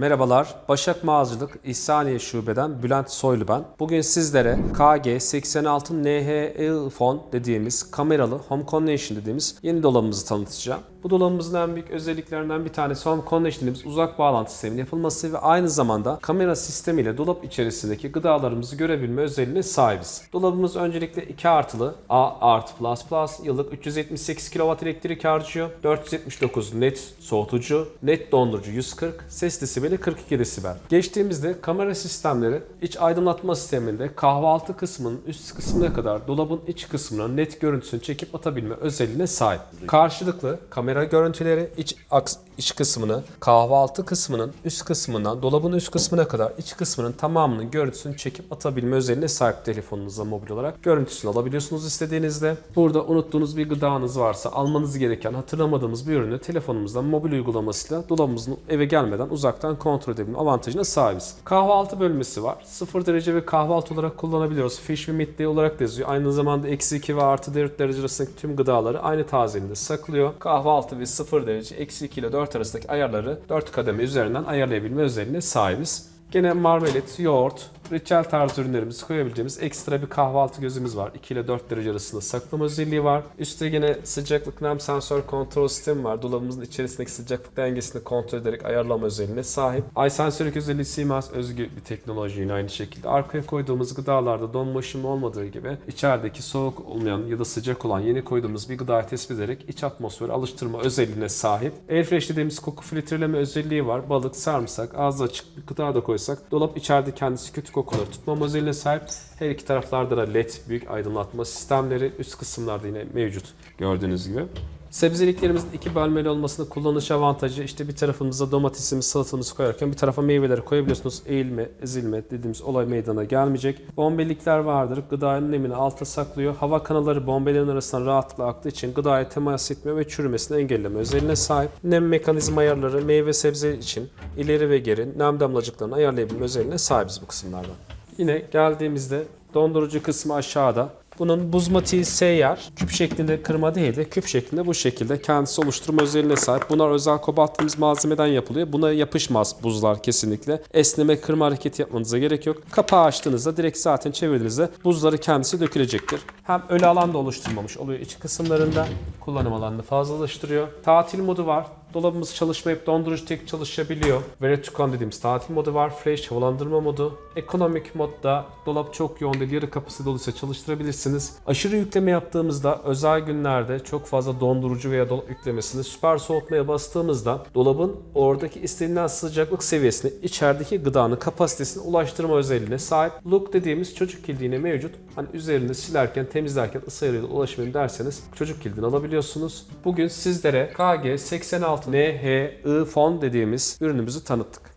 Merhabalar, Başak Mağazacılık İhsaniye Şube'den Bülent Soylu ben. Bugün sizlere KG86NHE fon dediğimiz kameralı Home Connection dediğimiz yeni dolabımızı tanıtacağım. Bu dolabımızın en büyük özelliklerinden bir tanesi Home Connection dediğimiz uzak bağlantı sisteminin yapılması ve aynı zamanda kamera sistemiyle dolap içerisindeki gıdalarımızı görebilme özelliğine sahibiz. Dolabımız öncelikle 2 artılı A artı plus plus yıllık 378 kW elektrik harcıyor. 479 net soğutucu, net dondurucu 140, ses desibeli 42 desibel. Geçtiğimizde kamera sistemleri iç aydınlatma sisteminde kahvaltı kısmının üst kısmına kadar dolabın iç kısmına net görüntüsünü çekip atabilme özelliğine sahip. Karşılıklı kamera görüntüleri iç aks iç kısmını, kahvaltı kısmının üst kısmından dolabın üst kısmına kadar iç kısmının tamamının görüntüsünü çekip atabilme özelliğine sahip telefonunuzda mobil olarak. Görüntüsünü alabiliyorsunuz istediğinizde. Burada unuttuğunuz bir gıdanız varsa almanız gereken hatırlamadığımız bir ürünü telefonumuzdan mobil uygulamasıyla dolabımızın eve gelmeden uzaktan kontrol edebilme avantajına sahibiz. Kahvaltı bölmesi var. 0 derece ve kahvaltı olarak kullanabiliyoruz. Fish ve midday olarak da yazıyor. Aynı zamanda eksi 2 ve artı 4 derece arasındaki tüm gıdaları aynı tazeliğinde saklıyor. Kahvaltı ve 0 derece eksi 2 ile 4 arasındaki ayarları 4 kademe üzerinden ayarlayabilme özelliğine sahibiz. Gene marmelat, yoğurt, reçel tarzı ürünlerimizi koyabileceğimiz ekstra bir kahvaltı gözümüz var. 2 ile 4 derece arasında saklama özelliği var. Üstte yine sıcaklık nem sensör kontrol sistemi var. Dolabımızın içerisindeki sıcaklık dengesini kontrol ederek ayarlama özelliğine sahip. Ay sensörlük özelliği Siemens özgü bir teknoloji yine aynı şekilde. Arkaya koyduğumuz gıdalarda donma ışınma olmadığı gibi içerideki soğuk olmayan ya da sıcak olan yeni koyduğumuz bir gıdayı tespit ederek iç atmosferi alıştırma özelliğine sahip. Airfresh dediğimiz koku filtreleme özelliği var. Balık, sarımsak, ağzı açık bir gıda da koysak dolap içeride kendisi kötü kokuları tutmama özelliğine sahip. Her iki taraflarda da led büyük aydınlatma sistemleri üst kısımlarda yine mevcut gördüğünüz gibi. Sebzeliklerimizin iki bölmeli olmasında kullanış avantajı işte bir tarafımıza domatesimiz, salatamızı koyarken bir tarafa meyveleri koyabiliyorsunuz. Eğilme, ezilme dediğimiz olay meydana gelmeyecek. Bombelikler vardır. Gıdanın nemini alta saklıyor. Hava kanalları bombelerin arasından rahatlıkla aktığı için gıdaya temas etmiyor ve çürümesini engelleme özelliğine sahip. Nem mekanizma ayarları meyve sebze için ileri ve geri nem damlacıklarını ayarlayabilme özelliğine sahibiz bu kısımlardan. Yine geldiğimizde dondurucu kısmı aşağıda. Bunun buzmatiği seyyar, küp şeklinde kırma değil de küp şeklinde bu şekilde kendisi oluşturma özelliğine sahip. Bunlar özel kobalttığımız malzemeden yapılıyor. Buna yapışmaz buzlar kesinlikle. Esneme kırma hareketi yapmanıza gerek yok. Kapağı açtığınızda direkt zaten çevirdiğinizde buzları kendisi dökülecektir. Hem ölü alan da oluşturmamış oluyor iç kısımlarında. Kullanım alanını fazlalaştırıyor. Tatil modu var. Dolabımız çalışmayıp dondurucu tek çalışabiliyor. Con dediğimiz tatil modu var. Fresh havalandırma modu. Ekonomik modda dolap çok yoğun değil yarı kapısı doluysa çalıştırabilirsiniz. Aşırı yükleme yaptığımızda özel günlerde çok fazla dondurucu veya dolap yüklemesini süper soğutmaya bastığımızda dolabın oradaki istenilen sıcaklık seviyesini içerideki gıdanın kapasitesine ulaştırma özelliğine sahip. Look dediğimiz çocuk kilidine mevcut. Hani üzerinde silerken temizlerken ısı ayarıyla ulaşmayayım derseniz çocuk kilidini alabiliyorsunuz. Bugün sizlere KG 86 NHI fon dediğimiz ürünümüzü tanıttık.